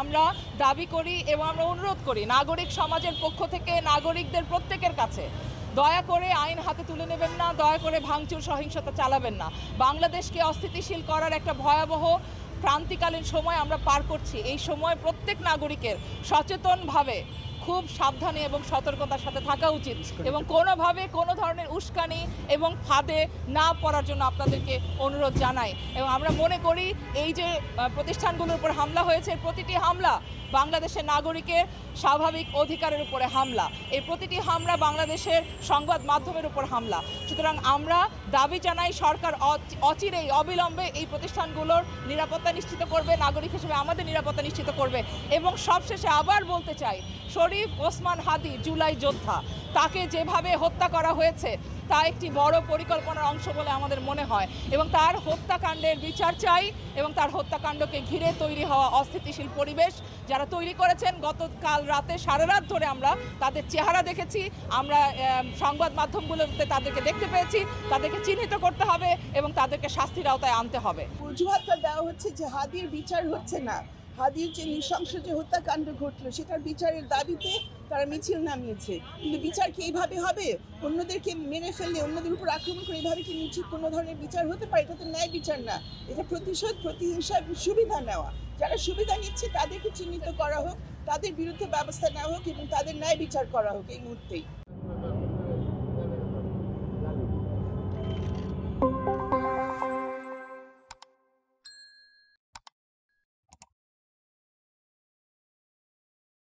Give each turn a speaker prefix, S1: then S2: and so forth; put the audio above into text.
S1: আমরা দাবি করি এবং আমরা অনুরোধ করি নাগরিক সমাজের পক্ষ থেকে নাগরিকদের প্রত্যেকের কাছে। দয়া করে আইন হাতে তুলে নেবেন না, দয়া করে ভাঙচুর, সহিংসতা চালাবেন না। বাংলাদেশকে অস্থিতিশীল করার একটা ভয়াবহ ক্রান্তিকালীন সময় আমরা পার করছি। এই সময় প্রত্যেক নাগরিকের সচেতনভাবে খুব সাবধানে এবং সতর্কতার সাথে থাকা উচিত এবং কোনোভাবে কোনো ধরনের উস্কানি এবং ফাঁদে না পড়ার জন্য আপনাদেরকে অনুরোধ জানাই। এবং আমরা মনে করি এই যে প্রতিষ্ঠানগুলোর উপর হামলা হয়েছে প্রতিটি হামলা বাংলাদেশের নাগরিকের স্বাভাবিক অধিকারের উপরে হামলা। এই প্রতিটি হামলা বাংলাদেশের সংবাদ মাধ্যমের উপর হামলা। সুতরাং আমরা দাবি জানাই সরকার অচ- অচিরেই অবিলম্বে এই প্রতিষ্ঠানগুলোর নিরাপত্তা নিশ্চিত করবে নাগরিক হিসেবে আমাদের নিরাপত্তা নিশ্চিত করবে। এবং সবশেষে আবার বলতে চাই শরীফ ওসমান হাদি জুলাই যোদ্ধা। তাকে যেভাবে হত্যা করা হয়েছে, তা একটি বড় পরিকল্পনার অংশ বলে আমাদের মনে হয় এবং তার হত্যাকাণ্ডের বিচার চাই এবং তার হত্যাকাণ্ডকে ঘিরে তৈরি হওয়া অস্থিতিশীল পরিবেশ যারা তৈরি করেছেন গতকাল রাতে সারা রাত ধরে আমরা তাদের চেহারা দেখেছি, আমরা সংবাদ মাধ্যমগুলোতে তাদেরকে দেখতে পেয়েছি, তাদেরকে চিহ্নিত করতে হবে এবং তাদেরকে শাস্তির আওতায় আনতে হবে।
S2: অজুহাতটা দেওয়া হচ্ছে যে হাদির বিচার হচ্ছে না। হাদির যে নৃশংস যে হত্যাকাণ্ড ঘটলো, সেটার বিচারের দাবিতে তারা মিছিল নামিয়েছে। কিন্তু বিচার কি এইভাবে হবে? অন্যদেরকে মেরে ফেললে, অন্যদের উপর আক্রমণ করে এইভাবে কি নিশ্চিত কোনো ধরনের বিচার হতে পারে? এটা তো ন্যায় বিচার না। এটা প্রতিশোধ, প্রতিহিংসা, সুবিধা নেওয়া। যারা সুবিধা নিচ্ছে, তাদেরকে চিহ্নিত করা হোক, তাদের বিরুদ্ধে ব্যবস্থা নেওয়া হোক এবং তাদের ন্যায় বিচার করা হোক এই মুহূর্তেই।